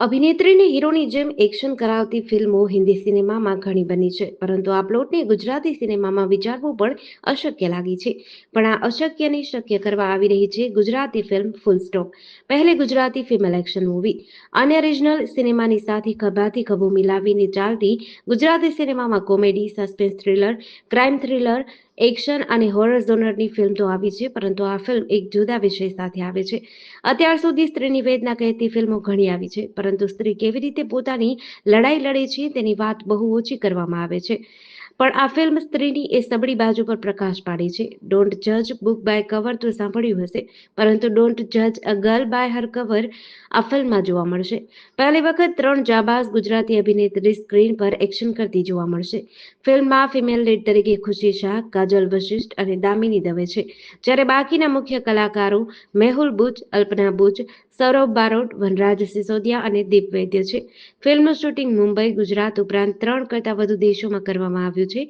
અભિનેત્રીને હીરોની જેમ એક્શન કરાવતી ફિલ્મો હિન્દી સિનેમામાં ઘણી બની છે, પરંતુ આ પ્લોટને ગુજરાતી સિનેમામાં વિચારવું પણ અશક્ય લાગી છે. પણ આ અશક્યને શક્ય કરવા આવી રહી છે ગુજરાતી ફિલ્મ ફૂલ સ્ટોપ. પહેલે ગુજરાતી ફિમેલ એક્શન મૂવી. અન્ય રિજનલ સિનેમાની સાથે ખભાથી ખભો મિલાવીને ચાલતી ગુજરાતી સિનેમામાં comedy suspense thriller crime thriller action અને હોરર ઝોનરની ફિલ્મ તો આવી છે, પરંતુ આ ફિલ્મ એક જુદા વિષય સાથે આવે છે. અત્યાર સુધી સ્ત્રીની વેદના કહેતી ફિલ્મો ઘણી આવી છે, પરંતુ સ્ત્રી કેવી રીતે પોતાની લડાઈ લડે છે તેની વાત બહુ ઓછી કરવામાં આવે છે. પણ આ ફિલ્મ સ્ત્રીની એ સબળી બાજુ પર પ્રકાશ પાડે છે. ડોન્ટ જજ બુક બાય કવર તો સાંભળ્યું હશે, પરંતુ ડોન્ટ જજ a girl by her cover આ ફિલ્મમાં જોવા મળશે. પહેલી વખત ત્રણ જાબાઝ ગુજરાતી અભિનેત્રી સ્ક્રીન પર એક્શન કરતી જોવા મળશે. ફિલ્મમાં ફિમેલ લીડ તરીકે ખુશી શાહ, કાજલ વશિષ્ઠ અને દામિની દવે છે. જ્યારે બાકીના મુખ્ય કલાકારો મેહુલ બુચ, અલ્પના બુચ સૌરભ બારોટ, વનરાજ સિસોદિયા અને દીપ વૈદ્ય છે. ફિલ્મનું શૂટિંગ મુંબઈ, ગુજરાત ઉપરાંત ત્રણ કરતાં વધુ દેશોમાં કરવામાં આવ્યું છે.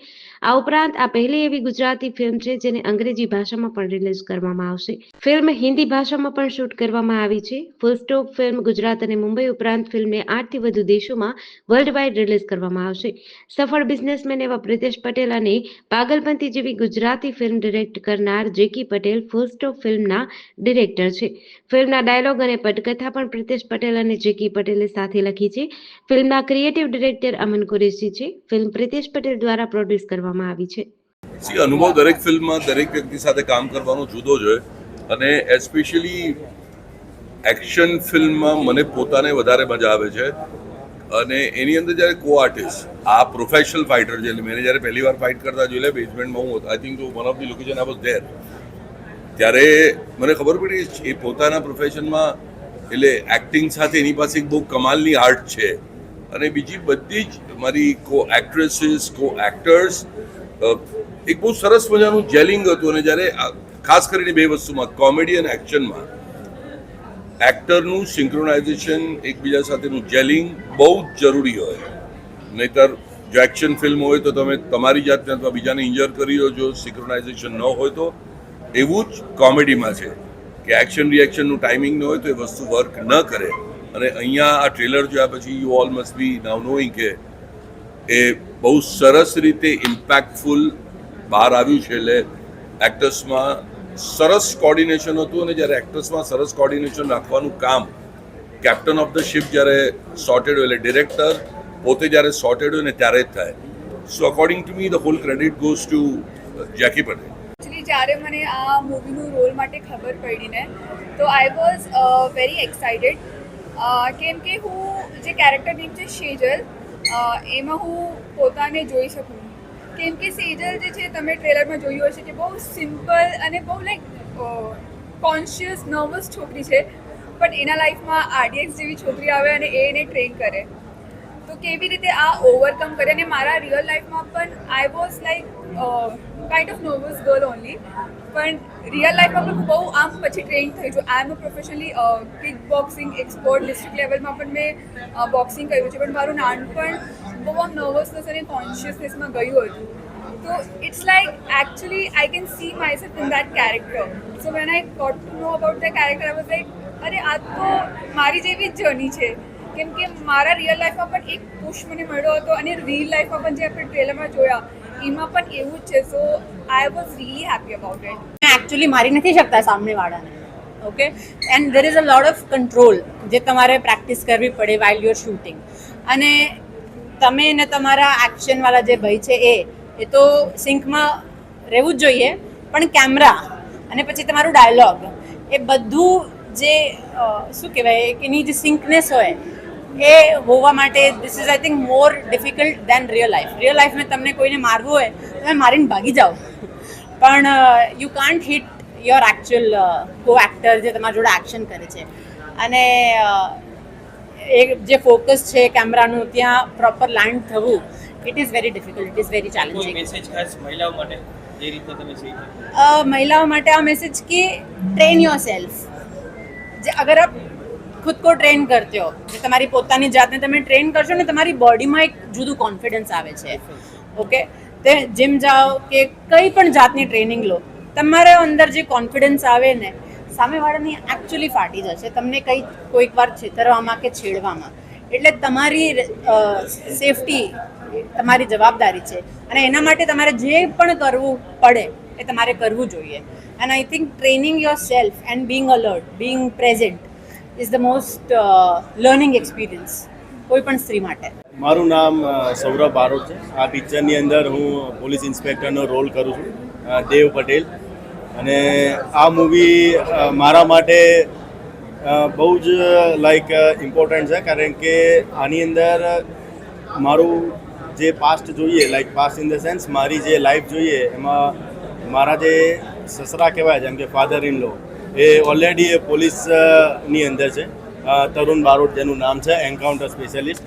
આ ઉપરાંત આ પહેલી એવી ગુજરાતી ફિલ્મ છે જેને અંગ્રેજી ભાષામાં પણ રિલીઝ કરવામાં આવશે. ફિલ્મ હિન્દી ભાષામાં પણ શૂટ કરવામાં આવી છે. ફૂલ સ્ટોપ ફિલ્મ ગુજરાત અને મુંબઈ ઉપરાંત ફિલ્મને આઠથી વધુ દેશોમાં વર્લ્ડ વાઇડ રિલીઝ કરવામાં આવશે. સફળ બિઝનેસમેન એવા પ્રિતેશ પટેલ અને પાગલપંતી જેવી ગુજરાતી ફિલ્મ ડિરેક્ટ કરનાર જેકી પટેલ ફૂલ સ્ટોપ ફિલ્મના ડિરેક્ટર છે. ફિલ્મના ડાયલોગ અને પટકથા પણ પ્રિતેશ પટેલ અને જેકી પટેલે સાથે લખી છે. ફિલ્મના ક્રિએટિવ ડિરેક્ટર અમન કુરેશી છે. ફિલ્મ પ્રિતેશ પટેલ દ્વારા પ્રોડ્યુસ કરવામાં આવી છે. અનુભવ દરેક ફિલ્મમાં દરેક વ્યક્તિ સાથે કામ કરવાનો જુદો જ હોય અને એસ્પેશિયલી એક્શન ફિલ્મમાં મને પોતાને વધારે મજા આવે છે. અને એની અંદર જ્યારે કો આર્ટિસ્ટ આ પ્રોફેશનલ ફાઇટર છે મેં જ્યારે પહેલી વાર ફાઇટ કરતા જોઈ લે બેઝમેન્ટમાં હું I think one of the location I was there ત્યારે મને ખબર પડી એ પોતાના પ્રોફેશનમાં એટલે એક્ટિંગ સાથે એની પાસે બહુ કમાલની આર્ટ છે. અને બીજી બધી જ મારી કો એક્ટ્રેસીસ કો એક્ટર્સ એક બહુ સરસ મજાનું જેલિંગ હતું. અને જ્યારે ખાસ કરીને બે વસ્તુમાં કોમેડી અને એક્શનમાં એક્ટરનું સિંક્રોનાઇઝેશન એકબીજા સાથેનું જેલિંગ બહુ જ જરૂરી હોય. નહીતર જો એક્શન ફિલ્મ હોય તો તમે તમારી જાતને અથવા બીજાને ઇન્જર કરી દો જો સિંક્રોનાઇઝેશન ન હોય તો એવું જ કોમેડીમાં છે કે એક્શન રિએક્શનનું ટાઈમિંગ ન હોય તો એ વસ્તુ વર્ક ન કરે. અને અહીંયા આ ટ્રેલર જોયા પછી you all must be now knowing કે એ બહુ સરસ રીતે ઇમ્પેક્ટફુલ બહાર આવ્યું છે એટલે એક્ટર્સમાં સરસ કોર્ડિનેશન હતું અને જ્યારે એક્ટર્સમાં સરસ કોર્ડિનેશન રાખવાનું કામ કેપ્ટન ઓફ ધ શિપ જ્યારે સોર્ટેડ હોય એટલે ડિરેક્ટર પોતે જ્યારે સોર્ટેડ હોય ને ત્યારે જ થાય. So according to me the whole credit goes to Jackie Patel જ્યારે મને આ મૂવીનું રોલ માટે ખબર પડી ને તો આઈ વોઝ વેરી એક્સાઇટેડ કેમ કે હું જે કેરેક્ટર નેમ છે શેજલ એમાં હું પોતાને જોઈ શકું. કેમ કે સેજલ જે છે, તમે ટ્રેલરમાં જોયું હશે કે બહુ સિમ્પલ અને બહુ લાઈક કોન્શિયસ નર્વસ છોકરી છે. પણ એના લાઈફમાં આરડીએક્સ જેવી છોકરી આવે અને એ એને ટ્રેન કરે. તો કેવી રીતે આ ઓવરકમ કરે? અને મારા રિયલ લાઈફમાં પણ I was like kind of nervous girl only પણ રિયલ લાઈફમાં પણ બહુ આમ પછી ટ્રેન થઈ છું I am a professionally kick boxing export district લેવલમાં પણ મેં બોક્સિંગ કર્યું છે. પણ મારું નાનપણ બહુ આમ નર્વસનેસ અને કોન્શિયસનેસમાં ગયું હતું. તો it's like actually I can see myself in that character so when I got to know about the character I was like અરે આ તો મારી જેવી જ જર્ની છે કેમ કે મારા રિયલ લાઈફમાં પણ એક પુશ મને મળ્યો હતો અને રિયલ લાઈફમાં પણ જે આપણે ટ્રેલરમાં જોયા એમાં પણ એવું જ છે so I was really happy about it actually મારી નથી શકતા સામેવાળાને okay and there is a lot of control જે તમારે પ્રેક્ટિસ કરવી પડે વાઇલ યુર શૂટિંગ અને તમે ને તમારા એક્શનવાળા જે ભાઈ છે એ એ તો સિંકમાં રહેવું જ જોઈએ, પણ કેમેરા અને પછી તમારું ડાયલોગ એ બધું જે શું કહેવાય કે એની જે સિંકનેસ હોય એ હોવા માટે this is I think more difficult than real life real લાઈફમાં તમને કોઈને મારવું હોય તમે મારીને ભાગી જાઓ. પણ you can't hit your actual co actor જે તમારા જોડે એક્શન કરે છે. અને uh, એ જે ફોકસ છે કેમેરાનું ત્યાં પ્રોપર લેન્ડ થવું it is very difficult it is very challenging મહિલાઓ માટે મહિલાઓ માટે આ મેસેજ કે ટ્રેન યોર સેલ્ફ અગર આપ કો ટ્રેન કરતો हो જે તમારી પોતાની જાતને તમે ટ્રેન કરશો ને તમારી બોડીમાં એક જુદું કોન્ફિડન્સ આવે છે. ઓકે તે જીમ જાઓ કે કંઈ પણ જાતની ટ્રેનિંગ લો, તમારે અંદર જે કોન્ફિડન્સ આવે ને, સામેવાળાની એકચ્યુઅલી ફાટી જશે. તમને કંઈ કોઈક વાર છેતરવામાં કે છેડવામાં. એટલે તમારી સેફટી તમારી જવાબદારી છે. અને એના માટે તમારે જે પણ કરવું પડે એ તમારે કરવું જોઈએ. And I think training yourself and being alert being present is the most learning experience કોઈ પણ સ્ત્રી માટે મારું નામ સૌરભ બારોટ છે. આ પિક્ચરની અંદર હું પોલીસ ઇન્સ્પેક્ટરનો રોલ કરું છું દેવ પટેલ. અને આ મૂવી મારા માટે બહુ જ લાઈક ઇમ્પોર્ટન્ટ છે, કારણ કે આની અંદર મારું જે પાસ્ટ જોઈએ like past in the sense મારી જે લાઈફ જોઈએ, એમાં મારા જે સસરા કહેવાય, જેમ કે ફાધર ઇન લો એ ઓલરેડી એ પોલીસની અંદર છે. તરુણ બારોટ જેનું નામ છે એન્કાઉન્ટર સ્પેશિયાલિસ્ટ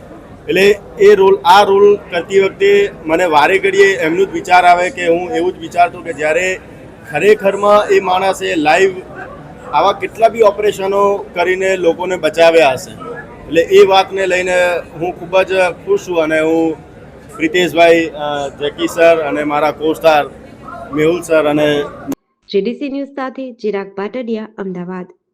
એટલે એ રોલ, આ રોલ કરતી વખતે મને વારે ઘડીએ એમનું જ વિચાર આવે કે હું એવું જ વિચારતો કે જ્યારે ખરેખરમાં એ માણસે લાઈવ આવા કેટલા બી ઓપરેશનો કરીને લોકોને બચાવ્યા હશે. એટલે એ વાતને લઈને હું ખૂબ જ ખુશ છું અને હું પ્રિતેશભાઈ જેકી સર અને મારા કોસ્ટાર મેહુલ સર અને જેડીસી ન્યૂઝ સાથે ચિરાગ પાટડિયા અમદાવાદ.